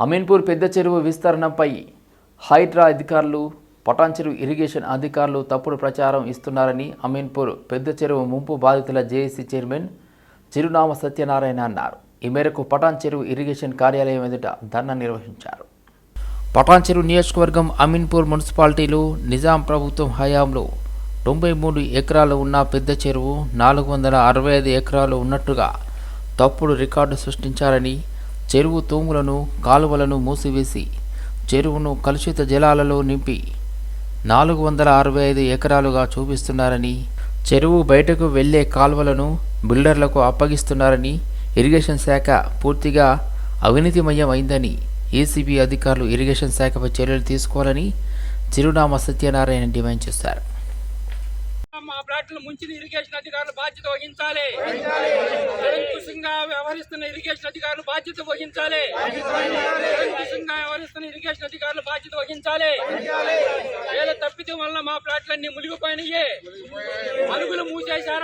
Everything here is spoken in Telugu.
అమీన్పూర్ పెద్ద చెరువు విస్తరణపై హైడ్రా అధికారులు పటాన్చెరువు ఇరిగేషన్ అధికారులు తప్పుడు ప్రచారం ఇస్తున్నారని అమీన్పూర్ పెద్ద చెరువు ముంపు బాధితుల జేఏసీ చైర్మన్ చిరునామ సత్యనారాయణ అన్నారు. ఈ మేరకు పటాన్ చెరువు ఇరిగేషన్ కార్యాలయం ఎదుట ధర్నా నిర్వహించారు. పటాన్ చెరువు నియోజకవర్గం అమీన్పూర్ మున్సిపాలిటీలో నిజాం ప్రభుత్వం హయాంలో తొంభై మూడు ఎకరాలు ఉన్న పెద్ద చెరువు నాలుగు వందల అరవై ఐదు ఎకరాలు ఉన్నట్టుగా తప్పుడు రికార్డు సృష్టించారని చెరువు తూములను కాలువలను మూసివేసి చెరువును కలుషిత జలాలలో నింపి నాలుగు వందల అరవై ఐదు ఎకరాలుగా చూపిస్తున్నారని చెరువు బయటకు వెళ్ళే కాల్వలను బిల్డర్లకు అప్పగిస్తున్నారని ఇరిగేషన్ శాఖ పూర్తిగా అవినీతిమయం అయిందని ఏసీబీ అధికారులు ఇరిగేషన్ శాఖపై చర్యలు తీసుకోవాలని చిరునామా సత్యనారాయణ డిమాండ్ చేశారు. మా ఫ్లాట్లు ముంచిన ఇరిగేషన్ అధికారులు బాధ్యత వహించాలి. వ్యవహరిస్తున్న ఇరిగేషన్ అధికారులు బాధ్యత వహించాలి. నిరంకుశంగా వ్యవహరిస్తున్న ఇరిగేషన్ అధికారులు బాధ్యత వహించాలి. ఏదో తప్పిదం వల్ల మా ప్లాట్లన్నీ మునిగిపోయినాయి. మనుగులు మూసేశారు.